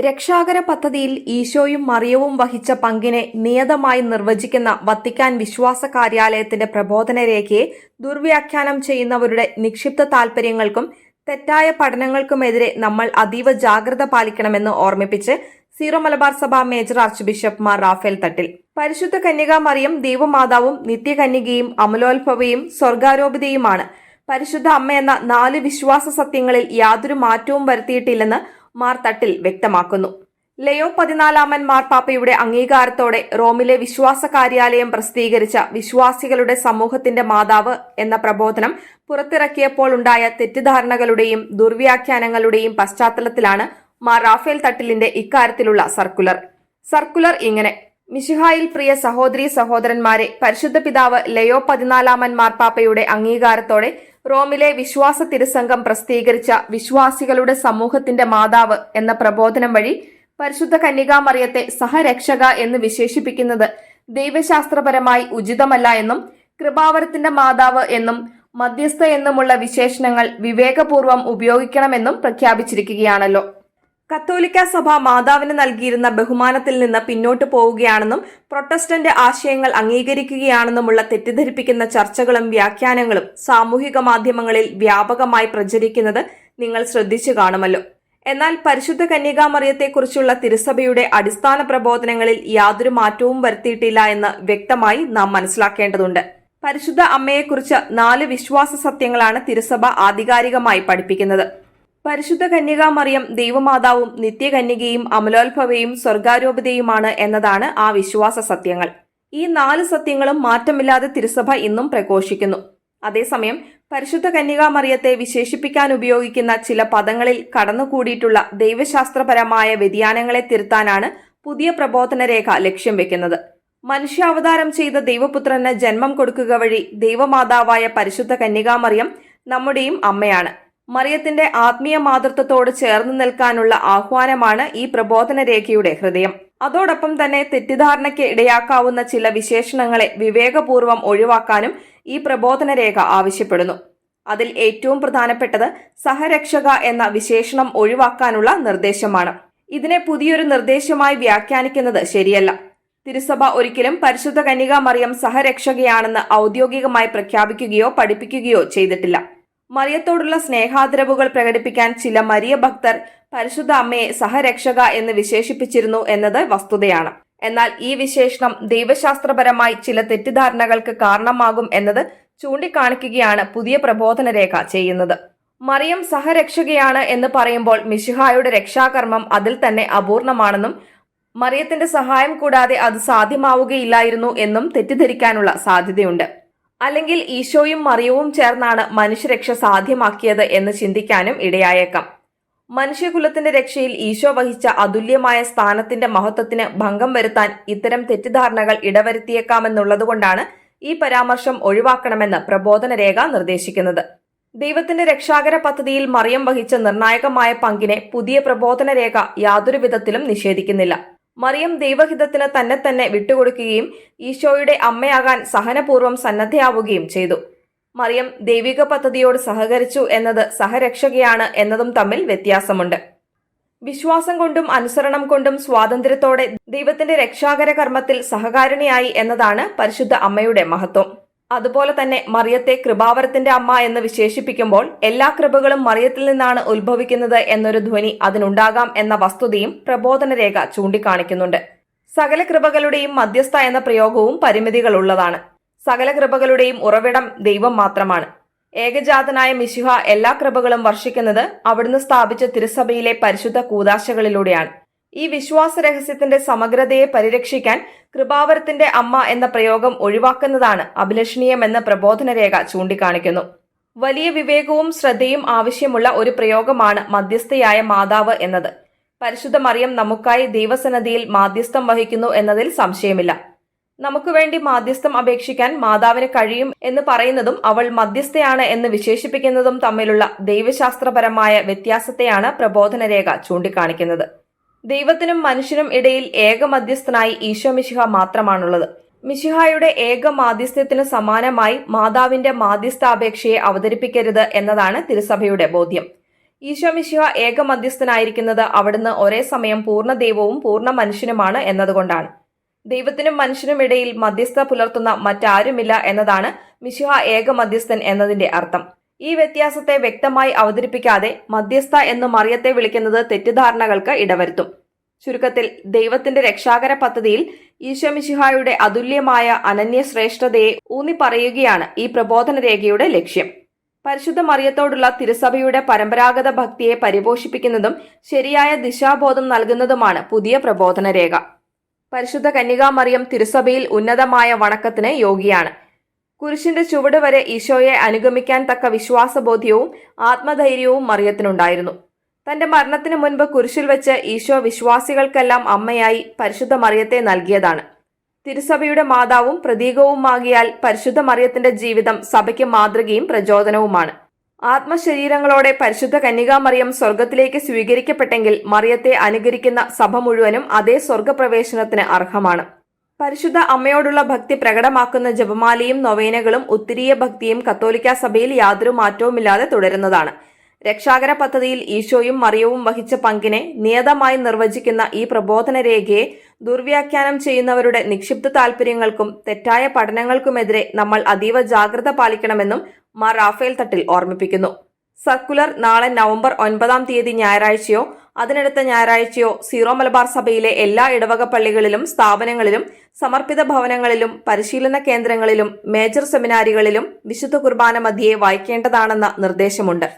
രക്ഷാകര പദ്ധതിയിൽ ഈശോയും മറിയവും വഹിച്ച പങ്കിനെ നിയതമായി നിർവചിക്കുന്ന വത്തിക്കാൻ വിശ്വാസ കാര്യാലയത്തിന്റെ പ്രബോധന രേഖയെ ദുർവ്യാഖ്യാനം ചെയ്യുന്നവരുടെ നിക്ഷിപ്ത താൽപര്യങ്ങൾക്കും തെറ്റായ പഠനങ്ങൾക്കുമെതിരെ നമ്മൾ അതീവ ജാഗ്രത പാലിക്കണമെന്ന് ഓർമ്മിപ്പിച്ച് സീറോ മലബാർ സഭ major archbishop Mar Raphael Thattil. പരിശുദ്ധ കന്യകാ മറിയം ദൈവമാതാവും നിത്യകന്യകയും അമലോത്ഭവയും സ്വർഗാരോപിതയുമാണ്. പരിശുദ്ധ അമ്മയെന്ന നാല് വിശ്വാസ സത്യങ്ങളിൽ യാതൊരു മാറ്റവും വരുത്തിയിട്ടില്ലെന്ന് മാർ തട്ടിൽ വ്യക്തമാക്കുന്നു. ലയോ പതിനാലാമൻ മാർപ്പാപ്പയുടെ അംഗീകാരത്തോടെ റോമിലെ വിശ്വാസ കാര്യാലയം പ്രസിദ്ധീകരിച്ച വിശ്വാസികളുടെ സമൂഹത്തിന്റെ മാതാവ് എന്ന പ്രബോധനം പുറത്തിറക്കിയപ്പോൾ ഉണ്ടായ തെറ്റിദ്ധാരണകളുടെയും ദുർവ്യാഖ്യാനങ്ങളുടെയും പശ്ചാത്തലത്തിലാണ് മാർ റാഫേൽ തട്ടിലിന്റെ ഇക്കാര്യത്തിലുള്ള സർക്കുലർ. സർക്കുലർ ഇങ്ങനെ. മിശിഹായിൽ പ്രിയ സഹോദരി സഹോദരന്മാരെ പരിശുദ്ധ പിതാവ് ലയോ പതിനാലാമൻ മാർപ്പാപ്പയുടെ അംഗീകാരത്തോടെ റോമിലെ വിശ്വാസ തിരുസംഘം പ്രസിദ്ധീകരിച്ച വിശ്വാസികളുടെ സമൂഹത്തിന്റെ മാതാവ് എന്ന പ്രബോധനം വഴി പരിശുദ്ധ കന്യകാമറിയത്തെ സഹരക്ഷക എന്ന് വിശേഷിപ്പിക്കുന്നത് ദൈവശാസ്ത്രപരമായി ഉചിതമല്ല എന്നും കൃപാവരത്തിന്റെ മാതാവ് എന്നും മധ്യസ്ഥ എന്നുമുള്ള വിശേഷണങ്ങൾ വിവേകപൂർവം ഉപയോഗിക്കണമെന്നും പ്രഖ്യാപിച്ചിരിക്കുകയാണല്ലോ. കത്തോലിക്ക സഭ മാതാവിന് നൽകിയിരുന്ന ബഹുമാനത്തിൽ നിന്ന് പിന്നോട്ട് പോവുകയാണെന്നും പ്രൊട്ടസ്റ്റന്റ് ആശയങ്ങൾ അംഗീകരിക്കുകയാണെന്നുമുള്ള തെറ്റിദ്ധരിപ്പിക്കുന്ന ചർച്ചകളും വ്യാഖ്യാനങ്ങളും സാമൂഹിക മാധ്യമങ്ങളിൽ വ്യാപകമായി പ്രചരിക്കുന്നത് നിങ്ങൾ ശ്രദ്ധിച്ചു കാണുമല്ലോ. എന്നാൽ പരിശുദ്ധ കന്യകാമറിയത്തെക്കുറിച്ചുള്ള തിരുസഭയുടെ അടിസ്ഥാന പ്രബോധനങ്ങളിൽ യാതൊരു മാറ്റവും വരുത്തിയിട്ടില്ല എന്ന് വ്യക്തമായി നാം മനസ്സിലാക്കേണ്ടതുണ്ട്. പരിശുദ്ധ അമ്മയെക്കുറിച്ച് നാല് വിശ്വാസ സത്യങ്ങളാണ് തിരുസഭ ആധികാരികമായി പഠിപ്പിക്കുന്നത്. പരിശുദ്ധ കന്യകാമറിയം ദൈവമാതാവും നിത്യകന്യകയും അമലോത്ഭവയും സ്വർഗാരോപിതയുമാണ് എന്നതാണ് ആ വിശ്വാസ സത്യങ്ങൾ. ഈ നാല് സത്യങ്ങളും മാറ്റമില്ലാതെ തിരുസഭ ഇന്നും പ്രഘോഷിക്കുന്നു. അതേസമയം പരിശുദ്ധ കന്യകാമറിയത്തെ വിശേഷിപ്പിക്കാൻ ഉപയോഗിക്കുന്ന ചില പദങ്ങളിൽ കടന്നുകൂടിയിട്ടുള്ള ദൈവശാസ്ത്രപരമായ വ്യതിയാനങ്ങളെ തിരുത്താനാണ് പുതിയ പ്രബോധന രേഖ ലക്ഷ്യം വെക്കുന്നത്. മനുഷ്യാവതാരം ചെയ്ത ദൈവപുത്രന് ജന്മം കൊടുക്കുക വഴി ദൈവമാതാവായ പരിശുദ്ധ കന്യകാമറിയം നമ്മുടെയും അമ്മയാണ്. മറിയത്തിന്റെ ആത്മീയ മാതൃത്വത്തോട് ചേർന്ന് നിൽക്കാനുള്ള ആഹ്വാനമാണ് ഈ പ്രബോധന രേഖയുടെ ഹൃദയം. അതോടൊപ്പം തന്നെ തെറ്റിദ്ധാരണയ്ക്ക് ഇടയാക്കാവുന്ന ചില വിശേഷണങ്ങളെ വിവേകപൂർവം ഒഴിവാക്കാനും ഈ പ്രബോധന രേഖ ആവശ്യപ്പെടുന്നു. അതിൽ ഏറ്റവും പ്രധാനപ്പെട്ടത് സഹരക്ഷക എന്ന വിശേഷണം ഒഴിവാക്കാനുള്ള നിർദ്ദേശമാണ്. ഇതിനെ പുതിയൊരു നിർദ്ദേശമായി വ്യാഖ്യാനിക്കുന്നത് ശരിയല്ല. തിരുസഭ ഒരിക്കലും പരിശുദ്ധ കന്യക മറിയം സഹരക്ഷകയാണെന്ന് ഔദ്യോഗികമായി പ്രഖ്യാപിക്കുകയോ പഠിപ്പിക്കുകയോ ചെയ്തിട്ടില്ല. മറിയത്തോടുള്ള സ്നേഹാദരവുകൾ പ്രകടിപ്പിക്കാൻ ചില മരിയ ഭക്തർ പരിശുദ്ധ അമ്മയെ സഹരക്ഷക എന്ന് വിശേഷിപ്പിച്ചിരുന്നു എന്നത് വസ്തുതയാണ്. എന്നാൽ ഈ വിശേഷണം ദൈവശാസ്ത്രപരമായി ചില തെറ്റിദ്ധാരണകൾക്ക് കാരണമാകും എന്നത് ചൂണ്ടിക്കാണിക്കുകയാണ് പുതിയ പ്രബോധന രേഖ ചെയ്യുന്നത്. മറിയം സഹരക്ഷകയാണ് എന്ന് പറയുമ്പോൾ മിശിഹായുടെ രക്ഷാകർമ്മം അതിൽ തന്നെ അപൂർണമാണെന്നും മറിയത്തിന്റെ സഹായം കൂടാതെ അത് സാധ്യമാവുകയില്ലായിരുന്നു എന്നും തെറ്റിദ്ധരിക്കാനുള്ള സാധ്യതയുണ്ട്. അല്ലെങ്കിൽ ഈശോയും മറിയവും ചേർന്നാണ് മനുഷ്യരക്ഷ സാധ്യമാക്കിയത് എന്ന് ചിന്തിക്കാനും ഇടയായേക്കാം. മനുഷ്യകുലത്തിന്റെ രക്ഷയിൽ ഈശോ വഹിച്ച അതുല്യമായ സ്ഥാനത്തിന്റെ മഹത്വത്തിന് ഭംഗം വരുത്താൻ ഇത്തരം തെറ്റിദ്ധാരണകൾ ഇടവരുത്തിയേക്കാമെന്നുള്ളതുകൊണ്ടാണ് ഈ പരാമർശം ഒഴിവാക്കണമെന്ന് പ്രബോധന രേഖ നിർദ്ദേശിക്കുന്നത്. ദൈവത്തിന്റെ രക്ഷാകര പദ്ധതിയിൽ മറിയം വഹിച്ച നിർണായകമായ പങ്കിനെ പുതിയ പ്രബോധന രേഖ യാതൊരു വിധത്തിലും നിഷേധിക്കുന്നില്ല. മറിയം ദൈവഹിതത്തിന് തന്നെ തന്നെ വിട്ടുകൊടുക്കുകയും ഈശോയുടെ അമ്മയാകാൻ സഹനപൂർവം സന്നദ്ധയാവുകയും ചെയ്തു. മറിയം ദൈവിക പദ്ധതിയോട് സഹകരിച്ചു എന്നത് സഹരക്ഷകയാണ് എന്നതും തമ്മിൽ വ്യത്യാസമുണ്ട്. വിശ്വാസം കൊണ്ടും അനുസരണം കൊണ്ടും സ്വാതന്ത്ര്യത്തോടെ ദൈവത്തിന്റെ രക്ഷാകര കർമ്മത്തിൽ സഹകാരിണിയായി എന്നതാണ് പരിശുദ്ധ അമ്മയുടെ മഹത്വം. അതുപോലെ തന്നെ മറിയത്തെ കൃപാവരത്തിന്റെ അമ്മ എന്ന് വിശേഷിപ്പിക്കുമ്പോൾ എല്ലാ കൃപകളും മറിയത്തിൽ നിന്നാണ് ഉത്ഭവിക്കുന്നത് എന്നൊരു ധ്വനി അതിനുണ്ടാകാം എന്ന വസ്തുതയും പ്രബോധന രേഖ ചൂണ്ടിക്കാണിക്കുന്നുണ്ട്. സകല കൃപകളുടെയും മധ്യസ്ഥ എന്ന പ്രയോഗവും പരിമിതികളുള്ളതാണ്. സകല കൃപകളുടെയും ഉറവിടം ദൈവം മാത്രമാണ്. ഏകജാതനായ മിശുഹ എല്ലാ കൃപകളും വർഷിക്കുന്നത് അവിടുന്ന് സ്ഥാപിച്ച തിരുസഭയിലെ പരിശുദ്ധ കൂതാശകളിലൂടെയാണ് ഈ വിശ്വാസ രഹസ്യത്തിന്റെ സമഗ്രതയെ പരിരക്ഷിക്കാൻ കൃപാവരത്തിന്റെ അമ്മ എന്ന പ്രയോഗം ഒഴിവാക്കുന്നതാണ് അഭിലഷണീയമെന്ന പ്രബോധനരേഖ ചൂണ്ടിക്കാണിക്കുന്നു. വലിയ വിവേകവും ശ്രദ്ധയും ആവശ്യമുള്ള ഒരു പ്രയോഗമാണ് മധ്യസ്ഥയായ മാതാവ് എന്നത്. പരിശുദ്ധ മറിയം നമുക്കായി ദൈവസന്നദ്ധിയിൽ മാധ്യസ്ഥം വഹിക്കുന്നു എന്നതിൽ സംശയമില്ല. നമുക്ക് വേണ്ടി മാധ്യസ്ഥം അപേക്ഷിക്കാൻ മാതാവിന് കഴിയും എന്ന് പറയുന്നതും അവൾ മധ്യസ്ഥയാണ് എന്ന് വിശേഷിപ്പിക്കുന്നതും തമ്മിലുള്ള ദൈവശാസ്ത്രപരമായ വ്യത്യാസത്തെയാണ് പ്രബോധനരേഖ ചൂണ്ടിക്കാണിക്കുന്നത്. ദൈവത്തിനും മനുഷ്യനും ഇടയിൽ ഏക മധ്യസ്ഥനായി ഈശോ മിശിഹ മാത്രമാണുള്ളത്. മിശിഹായുടെ ഏക മാധ്യസ്ഥ്യത്തിന് സമാനമായി മാതാവിന്റെ മാധ്യസ്ഥാപേക്ഷയെ അവതരിപ്പിക്കരുത് എന്നതാണ് തിരുസഭയുടെ ബോധ്യം. ഈശോ മിശിഹ ഏക മധ്യസ്ഥനായിരിക്കുന്നത് അവിടുന്ന് ഒരേ സമയം പൂർണ ദൈവവും പൂർണ മനുഷ്യനുമാണ് എന്നതുകൊണ്ടാണ്. ദൈവത്തിനും മനുഷ്യനും ഇടയിൽ മധ്യസ്ഥ പുലർത്തുന്ന മറ്റാരുമില്ല എന്നതാണ് മിശിഹ ഏക മധ്യസ്ഥൻ എന്നതിന്റെ അർത്ഥം. ഈ വ്യത്യാസത്തെ വ്യക്തമായി അവതരിപ്പിക്കാതെ മധ്യസ്ഥ എന്ന് മറിയത്തെ വിളിക്കുന്നത് തെറ്റിദ്ധാരണകൾക്ക് ഇടവരുത്തും. ചുരുക്കത്തിൽ ദൈവത്തിന്റെ രക്ഷാകര പദ്ധതിയിൽ ഈശോമിശിഹായുടെ അതുല്യമായ അനന്യശ്രേഷ്ഠതയെ ഊന്നി പറയുകയാണ് ഈ പ്രബോധന രേഖയുടെ ലക്ഷ്യം. പരിശുദ്ധ മറിയത്തോടുള്ള തിരുസഭയുടെ പരമ്പരാഗത ഭക്തിയെ പരിപോഷിപ്പിക്കുന്നതും ശരിയായ ദിശാബോധം നൽകുന്നതുമാണ് പുതിയ പ്രബോധന രേഖ. പരിശുദ്ധ കന്യകാമറിയം തിരുസഭയിൽ ഉന്നതമായ വണക്കത്തിന് യോഗ്യയാണ്. കുരിശിന്റെ ചുവട് വരെ ഈശോയെ അനുഗമിക്കാൻ തക്ക വിശ്വാസബോധ്യവും ആത്മധൈര്യവും മറിയത്തിനുണ്ടായിരുന്നു. തന്റെ മരണത്തിന് മുൻപ് കുരിശിൽ വെച്ച് ഈശോ വിശ്വാസികൾക്കെല്ലാം അമ്മയായി പരിശുദ്ധ മറിയത്തെ നൽകിയതാണ്. തിരുസഭയുടെ മാതാവും പ്രതീകവുമാകിയാൽ പരിശുദ്ധ മറിയത്തിന്റെ ജീവിതം സഭയ്ക്ക് മാതൃകയും പ്രചോദനവുമാണ്. ആത്മശരീരങ്ങളോടെ പരിശുദ്ധ കന്യകാമറിയം സ്വർഗത്തിലേക്ക് സ്വീകരിക്കപ്പെട്ടെങ്കിൽ മറിയത്തെ അനുകരിക്കുന്ന സഭ മുഴുവനും അതേ സ്വർഗപ്രവേശനത്തിന് അർഹമാണ്. പരിശുദ്ധ അമ്മയോടുള്ള ഭക്തി പ്രകടമാക്കുന്ന ജപമാലയും നൊവേനകളും ഉത്തരീയ ഭക്തിയും കത്തോലിക്ക സഭയിൽ യാതൊരു മാറ്റവുമില്ലാതെ തുടരുന്നതാണ്. രക്ഷാകര പദ്ധതിയിൽ ഈശോയും മറിയവും വഹിച്ച പങ്കിനെ നിയതമായി നിർവചിക്കുന്ന ഈ പ്രബോധന രേഖയെ ദുർവ്യാഖ്യാനം ചെയ്യുന്നവരുടെ നിക്ഷിപ്ത താൽപര്യങ്ങൾക്കും തെറ്റായ പഠനങ്ങൾക്കുമെതിരെ നമ്മൾ അതീവ ജാഗ്രത പാലിക്കണമെന്നും മാർ റാഫേൽ തട്ടിൽ ഓർമ്മിപ്പിക്കുന്നു. സർക്കുലർ നാളെ നവംബർ ഒൻപതാം തീയതി ഞായറാഴ്ചയോ അതിനടുത്ത ഞായറാഴ്ചയോ സീറോ മലബാർ സഭയിലെ എല്ലാ ഇടവക പള്ളികളിലും സ്ഥാപനങ്ങളിലും സമർപ്പിത ഭവനങ്ങളിലും പരിശീലന കേന്ദ്രങ്ങളിലും മേജർ സെമിനാരികളിലും വിശുദ്ധ കുർബാന മധ്യേ വായിക്കേണ്ടതാണെന്ന നിർദ്ദേശമുണ്ട്.